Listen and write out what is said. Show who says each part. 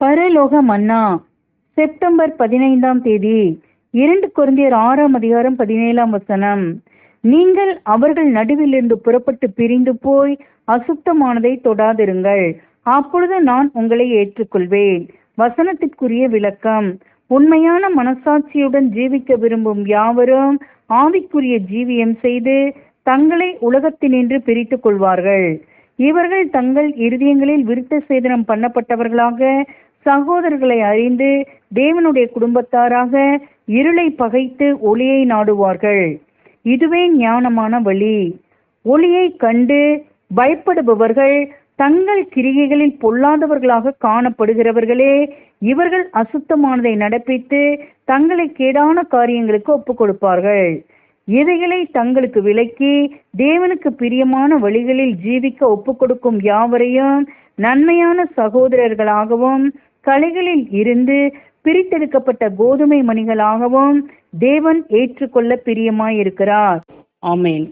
Speaker 1: பரலோக மன்னா செப்டம்பர் பதினைந்தாம் தேதி இரண்டு குருந்தியர் ஆறாம் அதிகாரம் பதினேழாம் வசனம். நீங்கள் அவர்கள் நடுவிலிருந்து புறப்பட்டு பிரிந்து போய் அசுத்தமானதை தொடாதிருங்கள். அப்பொழுது நான் உங்களை ஏற்றுக்கொள்வேன். வசனத்திற்குரிய விளக்கம் உண்மையான மனசாட்சியுடன் ஜீவிக்க விரும்பும் யாவரும் ஆவிக்குரிய ஜீவியம் செய்து தங்களை உலகத்தினின்று பிரித்துக் கொள்வார்கள். இவர்கள் தங்கள் இருதயங்களில் விருத்த சேதனம் பண்ணப்பட்டவர்களாக சகோதரர்களை அறிந்து தேவனுடைய குடும்பத்தாராக இருளை பகைத்து ஒளியை நாடுவார்கள். இதுவே ஞானமான வழி. ஒளியை கண்டு பயப்படுபவர்கள் தங்கள் கிரிகைகளில் பொல்லாதவர்களாக காணப்படுகிறவர்களே இவர்கள் அசுத்தமானதை நடப்பித்து தங்களை கேடான காரியங்களுக்கு ஒப்புக் கொடுப்பார்கள். இவைகளை தங்களுக்கு விலக்கி தேவனுக்கு பிரியமான வழிகளில் ஜீவிக்க ஒப்புக் கொடுக்கும் யாவரையும் நன்மையான சகோதரர்களாகவும் கலைகளில் இருந்து பிரித்தெடுக்கப்பட்ட கோதுமை மணிகளாகவும் தேவன் ஏற்றுக்கொள்ள பிரியமாயிருக்கிறார். ஆமேன்.